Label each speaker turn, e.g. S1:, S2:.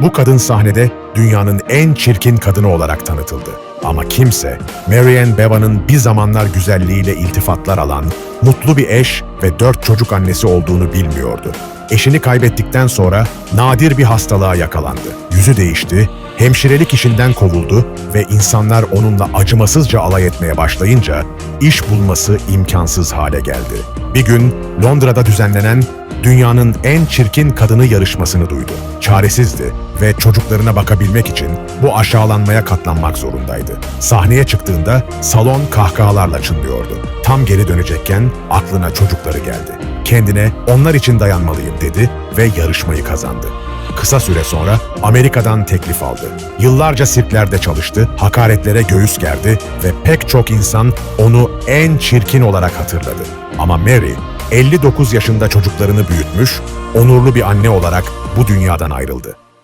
S1: Bu kadın sahnede dünyanın en çirkin kadını olarak tanıtıldı. Ama kimse Marianne Beva'nın bir zamanlar güzelliğiyle iltifatlar alan, mutlu bir eş ve dört çocuk annesi olduğunu bilmiyordu. Eşini kaybettikten sonra nadir bir hastalığa yakalandı. Yüzü değişti, hemşirelik işinden kovuldu ve insanlar onunla acımasızca alay etmeye başlayınca iş bulması imkansız hale geldi. Bir gün Londra'da düzenlenen dünyanın en çirkin kadını yarışmasını duydu. Çaresizdi ve çocuklarına bakabilmek için bu aşağılanmaya katlanmak zorundaydı. Sahneye çıktığında salon kahkahalarla çınlıyordu. Tam geri dönecekken aklına çocukları geldi. Kendine onlar için dayanmalıyım dedi ve yarışmayı kazandı. Kısa süre sonra Amerika'dan teklif aldı. Yıllarca sirklerde çalıştı, hakaretlere göğüs gerdi ve pek çok insan onu en çirkin olarak hatırladı. Ama Mary 59 yaşında çocuklarını büyütmüş, onurlu bir anne olarak bu dünyadan ayrıldı.